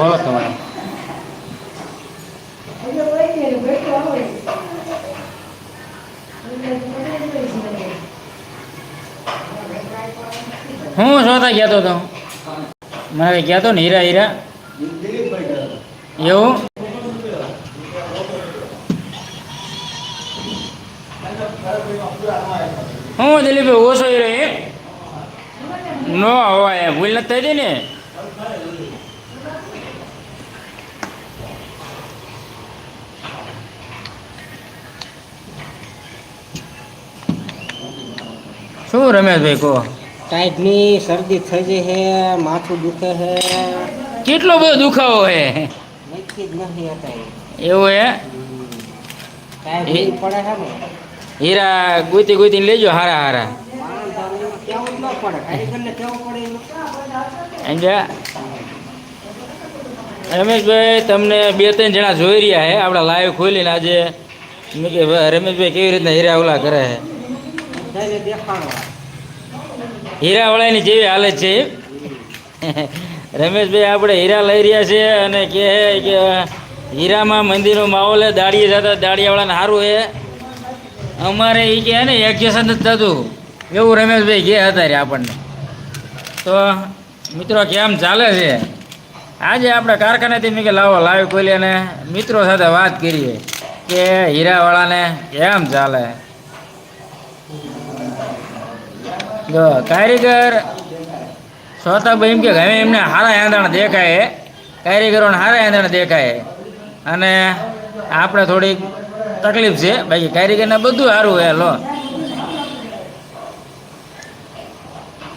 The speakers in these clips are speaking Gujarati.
ખોલો તમારે હું શોધા કહેતો તો મને કહેતો ને હીરા હીરા. એવું? હું દિલીપભાઈ ઓછો હીરો એ? નો હોય, ભૂલ નથી થઈ ને. શું રમેશભાઈ કહો? ટાઈટની શરદી થઈ ગઈ છે માથું દુખે છે. કેટલો બધો દુખાવો હે? હતા એવું હે? છે હીરા ગુતી ગુતી લેજો હારા હારા. રમેશભાઈ તમને બે ત્રણ જણા જોઈ રહ્યા છે આપણા લાઈવ ખોલીને આજે. રમેશભાઈ કેવી રીતના હીરા ઓલા કરે છે હીરાવાળાની જેવી હાલત છે. રમેશભાઈ આપણે હીરા લઈ રહ્યા છે અને કહે કે હીરામાં મંદિરનો માહોલ દાડીએ જતા દાડિયાવાળાને સારું હે અમારે એ કહે ને એક્ઝેશન જ થતું. એવું રમેશભાઈ કહે હતા રે આપણને. તો મિત્રો, કેમ ચાલે છે? આજે આપણે કારખાનેથી મેં કે લાવો લાવી અને મિત્રો સાથે વાત કરીએ કે હીરાવાળાને કેમ ચાલે? જો કારીગર. ભાઈ એમ કે હવે એમને હારા આંધણ દેખાય કારીગરોને હારા આંધણ દેખાય અને આપણે થોડીક તકલીફ છે. બાકી કારીગરને બધું સારું હે, લો.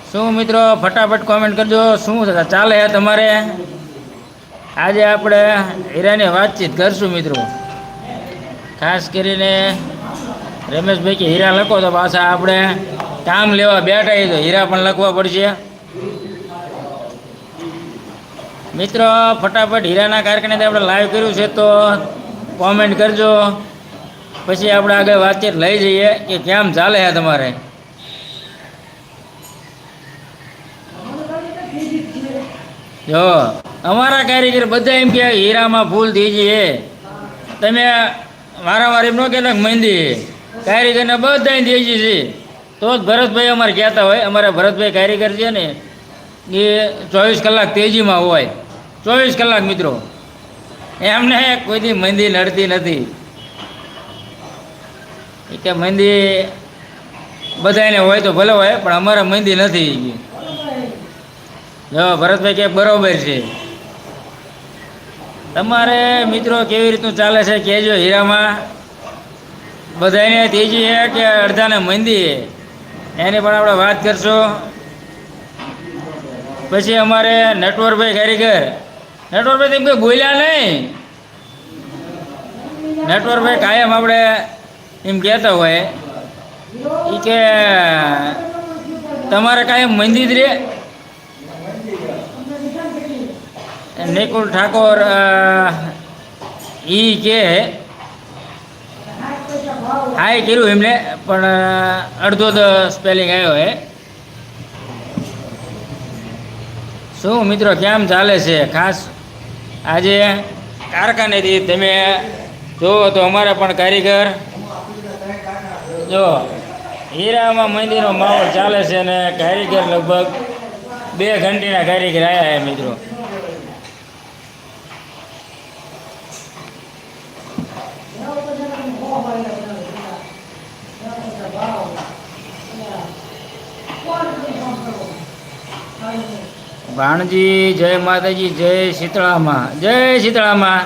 શું મિત્રો, ફટાફટ કોમેન્ટ કરજો. શું ચાલે છે તમારે? આજે આપણે હીરાની વાતચીત કરશું મિત્રો. ખાસ કરીને રમેશભાઈ કે હીરા લખો તો પાછા આપણે કામ લેવા બેઠા એ તો હીરા પણ લખવા પડશે. મિત્રો, ફટાફટ હીરાના કારખાને આપણે લાઈવ કર્યું છે તો કોમેન્ટ કરજો. પછી આપણે આગળ વાતચીત લઈ જઈએ કે કેમ ચાલે છે તમારે. જો, અમારા કારીગર બધા એમ કે હીરામાં ફૂલ થઈ જઈએ. તમે વારંવાર એમ ન કહેતા મહેંદી. કારીગરને બધા થઈ જઈએ છે તો જ ભરતભાઈ અમારે કહેતા હોય, અમારા ભરતભાઈ કારીગર છે ને, એ ચોવીસ કલાક તેજીમાં હોય. ચોવીસ કલાક મિત્રો. એમને કોઈથી મંદી નડતી નથી. કે મંદી બધાને હોય તો ભલે હોય, પણ અમારે મંદી નથી જો ભરતભાઈ કે બરોબર છે. તમારે મિત્રો કેવી રીતનું ચાલે છે? કહેજો હીરામાં. બધાને તેજી છે કે અડધાને મંદી એની પણ આપણે વાત કરશું. પછી અમારે નટવરભાઈ કારીગર નટવરભાઈ તેમ કોઈ બોલ્યા નહીં. નટવરભાઈ કાયમ આપણે એમ કહેતા હોય. એ કે તમારે કાયમ મંદી જ રે. નિકુલ ઠાકોર ઈ કે હાય કર્યું એમને, પણ અડધો તો સ્પેલિંગ આવ્યો હે. શું મિત્રો, કેમ ચાલે છે? ખાસ આજે કારખાનેથી તમે જુઓ તો અમારા પણ કારીગર, જો, હીરામાં મંદિરનો માહોલ ચાલે છે અને કારીગર લગભગ બે ઘંટીના કારીગર આવ્યા છે મિત્રો. ભાણજી જય માતાજી, જય શીતળામાં. જય શીતળામાં.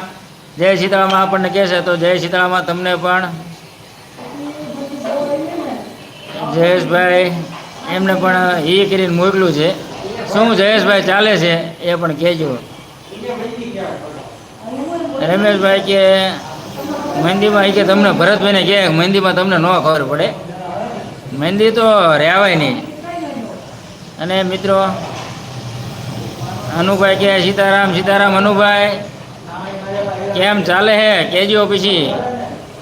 જય શીતળામાં આપણને કહેશે તો જય શીતળામાં તમને પણ. જયેશભાઈ, એમને પણ એ કરીને મોકલું છે. શું જયેશભાઈ ચાલે છે એ પણ કહેજો. રમેશભાઈ કે મહેંદીમાં કે તમને ભરતભાઈને કહે મહેંદીમાં તમને ન ખબર પડે. મહેંદી તો રહેવાય નહીં. અને મિત્રો અનુભાઈ કે સીતારામ સીતારામ, અનુભાઈ, કેમ ચાલે હે? કેજો પછી.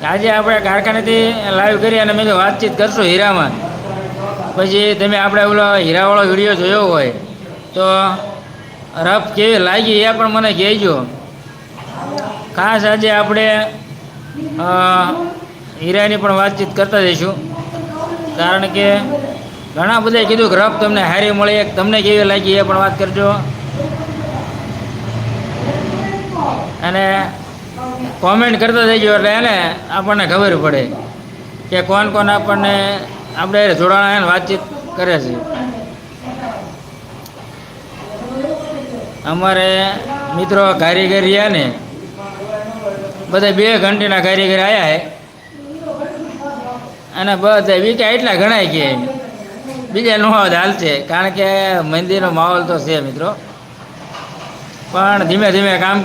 આજે આપણે કારખાનેથી લાઈવ કરી અને મેં વાતચીત કરશું હીરામાં. પછી તમે આપણે ઓલો હીરાવાળો વીડિયો જોયો હોય, તો રફ કેવી લાગી એ પણ મને કહેજો. ખાસ આજે આપણે હીરાની પણ વાતચીત કરતા જઈશું. કારણ કે ઘણા બધાએ કીધું કે રફ તમને હારી મળી, તમને કેવી લાગી એ પણ વાત કરજો. અને કોમેન્ટ કરતા ગયો એટલે એને આપણને ખબર પડે કે કોણ કોણ આપણને આપણે જોડાણ એને વાતચીત કરે છે. અમારે મિત્રો કારીગર રહ્યા ને, બધા બે ઘંટીના કારીગર આવ્યા હે. અને બધા વીકા એટલા ઘણા કે બીજા નો હાલશે કારણ કે મંદિરનો માહોલ તો છે મિત્રો. પણ ધીમે ધીમે કામ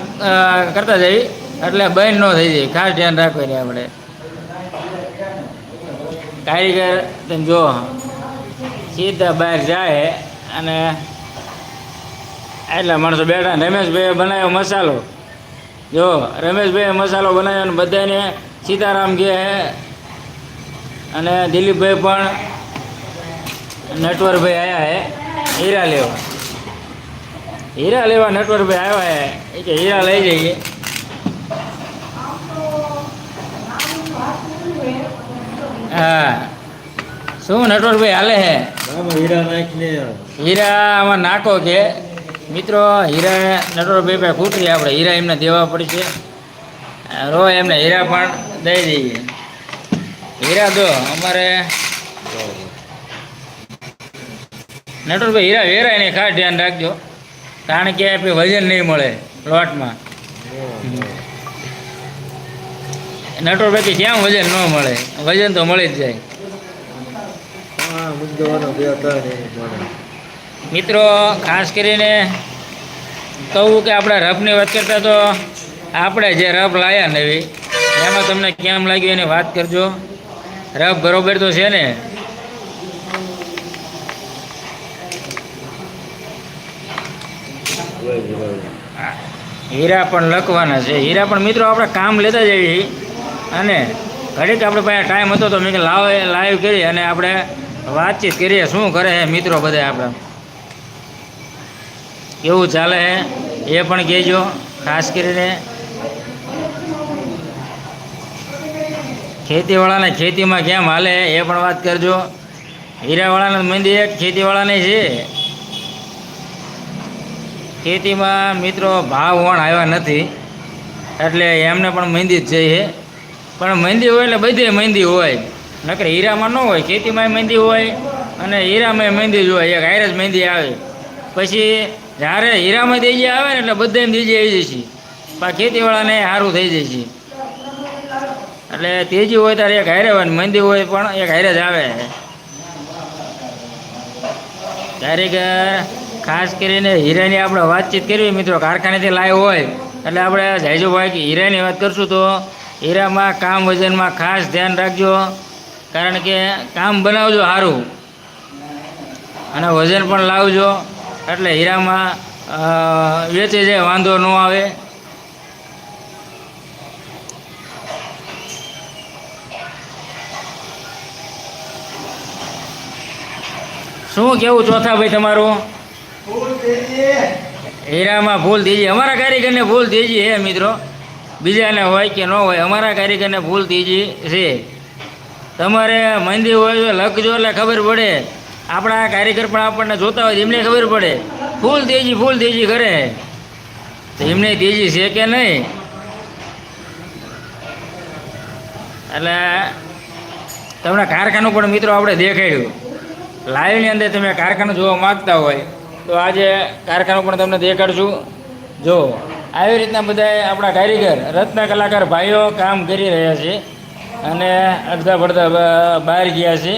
કરતા જઈએ. એટલે બહેન ન થઈ જાય. ખાસ ધ્યાન રાખવું આપણે. કારીગર, તમે જો સીધા બહાર જાય અને એટલા માણસો બેઠા રમેશભાઈએ બનાવ્યો મસાલો. જો રમેશભાઈએ મસાલો બનાવ્યો અને બધાને સીતારામ કહે અને દિલીપભાઈ પણ નટવરભાઈ આવ્યા હે હીરા લેવા. હીરા લેવા નટવરભાઈ આવ્યા હે. એ કે હીરા લઈ જઈએ. હા. શું નટવરભાઈ હાલે હે? હીરા નાખીને. હીરા આમાં નાખો કે. મિત્રો હીરા નટવરભાઈ પાસે ખૂટરી આપણે. હીરા એમને દેવા પડશે. રો એમને હીરા પણ દઈ દઈએ. હીરા દો અમારે. નટવરભાઈ હીરા વેરાય ને ખાસ ધ્યાન રાખજો. કારણ કે વજન નહીં મળે લોટમાં. નટોર કે ક્યાં વજન ન મળે? વજન તો મળી જ જાય. મિત્રો, ખાસ કરીને કહું કે આપણે રફની વાત કરતા તો આપણે જે રફ લાયા નવી એમાં તમને કેમ લાગ્યું એની વાત કરજો. રફ બરોબર તો છે ને? હીરા પણ લખવાના છે. હીરા પણ મિત્રો આપણે કામ લેતા જઈએ અને ઘડીક આપણે પાસે ટાઈમ હતો તો મેં લાવ લાઈવ કરી અને આપણે વાતચીત કરીએ. શું કરે છે મિત્રો બધા આપણે? કેવું ચાલે છે? એ પણ કહેજો, ખાસ કરીને ખેતીવાળાને ખેતીમાં કેમ હાલે એ પણ વાત કરજો. હીરાવાળાને મંદિર ખેતીવાળાને છે. ખેતીમાં મિત્રો ભાવ વણ આવ્યા નથી, એટલે એમને પણ મહેંદી જ છે પણ મહેંદી હોય એટલે બધે મહેંદી હોય. નકર હીરામાં ન હોય ખેતીમાં મહેંદી હોય અને હીરામાં મહેંદી જ હોય. એક હારે જ મહેંદી આવે. પછી જ્યારે હીરામાં તેજી આવે ને એટલે બધા તેજી આવી જશે. પણ ખેતીવાળાને સારું થઈ જશે. એટલે તેજી હોય ત્યારે એક હારે હોય મહેંદી હોય પણ એક હારે જ આવે. ક્યારેક ખાસ કરીને હીરાની આપણે વાતચીત કરવી મિત્રો, કારખાનેથી લાવ્યો હોય. એટલે આપણે જાયજુભાઈ કે હીરાની વાત કરશું તો હીરામાં કામ વજનમાં ખાસ ધ્યાન રાખજો, કારણ કે કામ બનાવજો સારું. અને વજન પણ લાવજો, એટલે હીરામાં વેચે જાય, વાંધો ન આવે. શું કેવું ચોથા ભાઈ તમારું? હીરામાં ભૂલ થઈ જાય અમારા કારીગરને ભૂલ થઈ જાય હે મિત્રો. બીજાને હોય કે ન હોય, અમારા કારીગરને ભૂલ થઈ જાય છે. તમારે મંદી હોય તો લખજો એટલે ખબર પડે. આપણા કારીગર પણ આપણને જોતા હોય એમને ખબર પડે. ફૂલ તેજી ફૂલ તેજી કરે તો એમને તેજી છે કે નહીં? એટલે તમને કારખાનું પણ મિત્રો આપણે દેખાડ્યું. લાઈવની અંદર તમે કારખાનું જોવા માગતા હોય. તો આજે કારખાનું પણ તમને દેખાડશું. જો, આવી રીતના બધા આપણા કારીગર, રત્ન કલાકાર ભાઈઓ કામ કરી રહ્યા છે અને અડધા પડધા બહાર ગયા છે.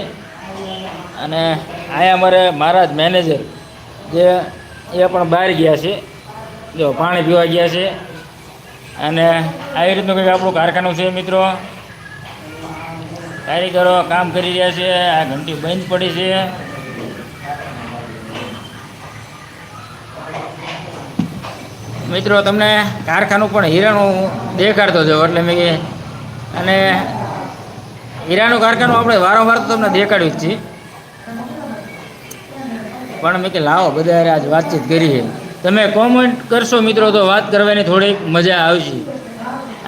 અને અહીંયા અમારે મારા મેનેજર જે, એ પણ બહાર ગયા છે. જો, પાણી પીવા ગયા છે. અને આવી રીતનું કંઈક આપણું કારખાનું છે મિત્રો. કારીગરો કામ કરી રહ્યા છે, આ ઘંટી બંધ પડી છે. મિત્રો, તમને કારખાનું પણ હીરાનું દેખાડતો હતો એટલે મેં અને હીરાનું કારખાનું આપણે વારંવાર તો તમને દેખાડ્યું જ છીએ. પણ મેં કે લાવો બધા આજ વાતચીત કરીએ તમે કોમેન્ટ કરશો મિત્રો તો વાત કરવાની થોડીક મજા આવશે.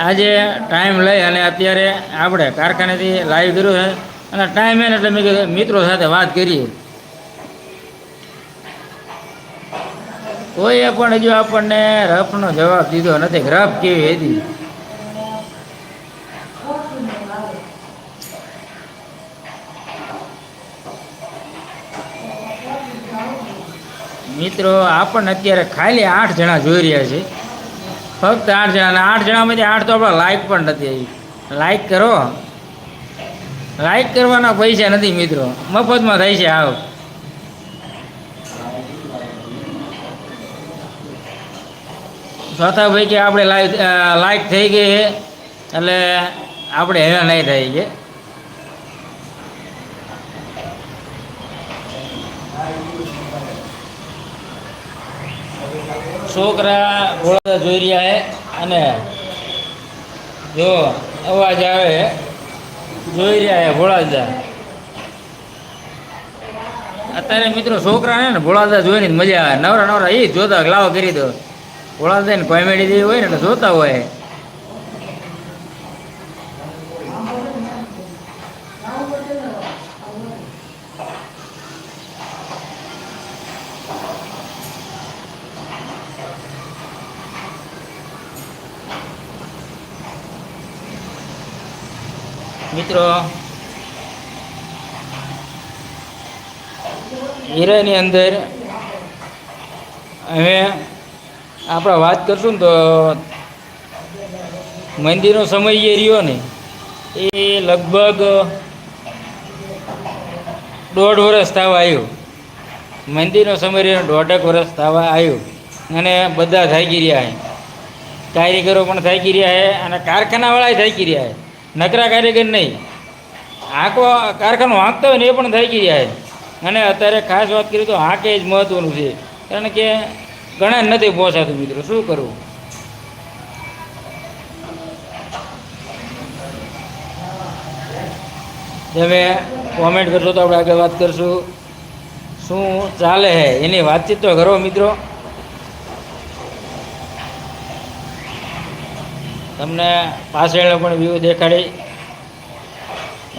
આજે ટાઈમ લઈ અને અત્યારે આપણે કારખાનેથી લાઈવ કર્યું છે. અને ટાઈમ એને એટલે મેં મિત્રો સાથે વાત કરીએ. કોઈએ પણ હજુ આપણને રફનો જવાબ દીધો નથી. રફ કેવી હતી? મિત્રો, આપણને અત્યારે ખાલી આઠ જણા જોઈ રહ્યા છે. ફક્ત આઠ જણા આઠ જણામાંથી આઠ તો આપણા લાઈક પણ નથી આવી. લાઈક કરો. લાઈક કરવાના પૈસા નથી મિત્રો. મફતમાં થાય છે આવ. ચોથા ભાઈ કે આપણે લાઈટ લાઈટ થઈ ગઈ છે, એટલે આપણે હેરાન નહીં થઈ ગઈ છોકરા ઘોડા જોઈ રહ્યા છે અને જો અવાજ આવે જોઈ રહ્યા છે ભોળાદા. અત્યારે મિત્રો છોકરા ને ભોળાદા જોઈને મજા આવે. નવરા નવરા એ જોતા લાવો કરી દો. ભોળાદા ને કોમેડી જેવી હોય ને એટલે જોતા હોય. મિત્રો હીરાની અંદર હવે આપણે વાત કરશું ને તો મંદિરનો સમય જે રહ્યો ને, એ લગભગ દોઢ વર્ષ થવા આવ્યું. મંદિરનો સમય રહ્યો દોઢેક વર્ષ થવા આવ્યું. અને બધા થાકી રહ્યા છે. કારીગરો પણ થાકી રહ્યા છે અને કારખાનાવાળાએ થાકી રહ્યા છે. નકરા કારીગર નહીં. આંકવા કારખાનું હાંકતા હોય ને એ પણ થાકી રહ્યા છે. અને અત્યારે ખાસ વાત કરીએ તો હાંકે જ મહત્ત્વનું છે. કારણ કે ઘણા નથી પહોંચાતું મિત્રો, શું કરવું? તમે કોમેન્ટ કરશો તો આપણે આગળ વાત કરશું. શું ચાલે હે એની વાતચીત તો કરો મિત્રો. તમને પાછળનો પણ વ્યૂ દેખાડી.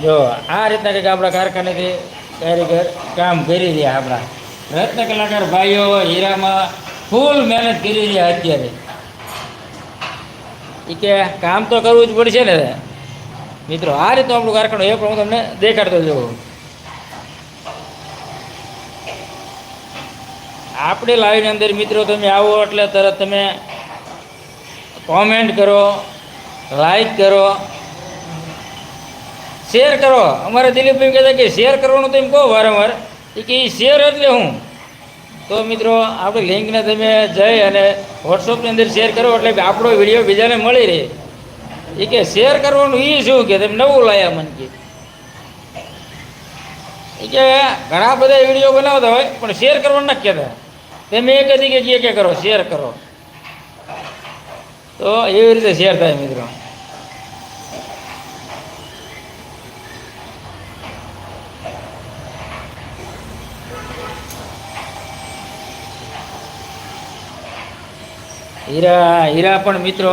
જો, આ રીતના કંઈક આપણા કારખાનેથી કારીગર કામ કરી રહ્યા આપણા. રત્ન કલાકાર ભાઈઓ, હીરામાં ફૂલ મહેનત કરી રહ્યા અત્યારે. એ કે કામ તો કરવું જ પડશે ને મિત્રો, આ રીતનું આપણું કારખાનું એ પણ હું તમને દેખાડતો જોઉં. આપણે લાઈવની અંદર મિત્રો તમે આવો એટલે તરત તમે કોમેન્ટ કરો લાઈક કરો શેર કરો. અમારે દિલીપભાઈ કહેતા કે શેર કરવાનું તો એમ કહો વારંવાર. એ કે શેર એટલે હું? તો મિત્રો, આપણી લિંકને તમે જઈ અને વોટ્સઅપની અંદર શેર કરો એટલે આપણો વીડિયો બીજાને મળી રહે. એ કે શેર કરવાનું એ શું કે તમે નવું લાયા મન કે. એ કે ઘણા બધા વીડિયો બનાવતા હોય, પણ શેર કરવાનું નથી કહેતા. તમે એક જ કે કરો શેર કરો. તો એવી રીતે શેર થાય મિત્રો. હીરા હીરા પણ મિત્રો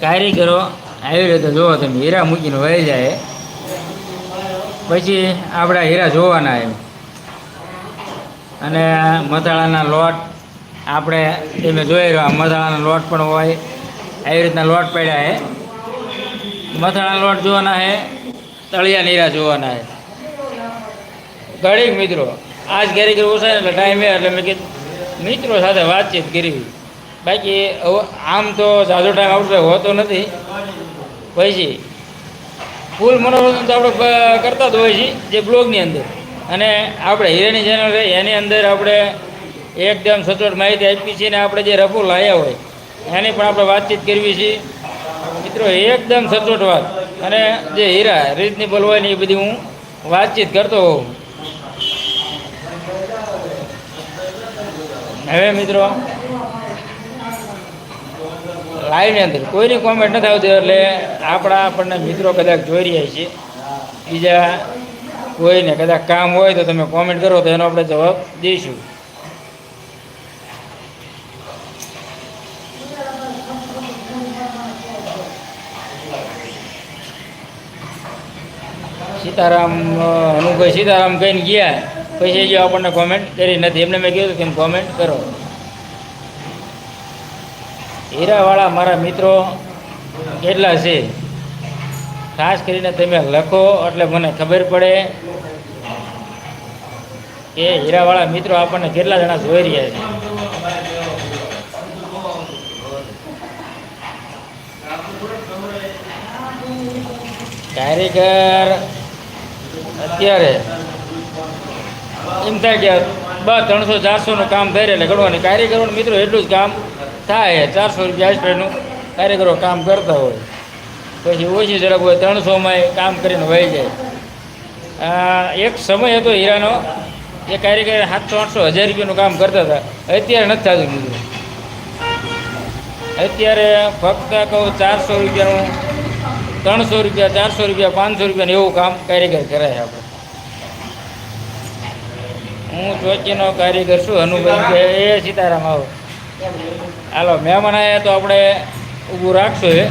કારીગરો આવી રીતે જોવો તમે, હીરા મૂકીને વહી જાય. પછી આપણા હીરા જોવાના એમ. અને મથાળાના લોટ આપણે તમે જોઈ રહ્યો, મથાળાના લોટ પણ હોય, આવી રીતના લોટ પડ્યા છે. મથાળાના લોટ જોવાના છે, તળિયા નીરા જોવાના છે. ઘડીક મિત્રો, આજ કારીગર ઓછા એટલે ટાઈમે એટલે મેં કીધું, મિત્રો સાથે વાતચીત કરવી. બાકી આમ તો ઝાઝો ટાઈમ આપણો હોતો નથી. પછી ફૂલ મનોરંજન તો આપણે કરતા જ હોય છીએ જે બ્લોગની અંદર. અને આપણે હીરાની ચેનલ છે, એની અંદર આપણે એકદમ સચોટ માહિતી આપી છે ને આપણે જે રફુ લાયા હોય, એની પણ આપણે વાતચીત કરવી છે. મિત્રો, એકદમ સચોટ વાત. અને જે હીરા રીઝનેબલ હોય ને એ બધી હું વાતચીત કરતો હોઉં. હવે મિત્રો લાઈવની અંદર. કોઈની કોમેન્ટ નથી આવતી એટલે આપણા આપણને મિત્રો કદાચ જોઈ રહ્યા છીએ બીજા કોઈને કદાચ કામ હોય તો તમે કોમેન્ટ કરો તો એનો આપણે જવાબ દઈશું. સીતારામ હું અનુભાઈ સીતારામ કહીને ગયા. પછી જો આપણને કોમેન્ટ કરી નથી. એમને મેં કીધું કે કોમેન્ટ કરો. હીરાવાળા મારા મિત્રો કેટલા છે? ખાસ કરીને તમે લખો, એટલે મને ખબર પડે કે હીરાવાળા મિત્રો આપણને કેટલા જણા જોઈ રહ્યા છે. કારીગર અત્યારે એમ થાય કે બસ ત્રણસો ચારસોનું કામ થાય એટલે ગણવાની કારીગરોનું મિત્રો એટલું જ કામ થાય, ચારસો રૂપિયા આસપાસનું કારીગરો કામ કરતા હોય. પછી ઓછી ઝડપ હોય, ત્રણસોમાં કામ કરીને વહી જાય. એક સમય હતો હીરાનો, એ કારીગર સાતસો, આઠસો હજાર રૂપિયાનું કામ કરતા હતા. અત્યારે નથી થતું બીજું. અત્યારે ફક્ત કહું ચારસો રૂપિયાનું, ત્રણસો રૂપિયા, ચારસો રૂપિયા, પાંચસો રૂપિયાનું એવું કામ કારીગર કરાય આપણે. હું ચોકીનો કારીગર છું હનુભાઈ એ સીતારામ આવો. હાલો મહેમાન આવ્યા તો આપણે ઊભું રાખશું એ.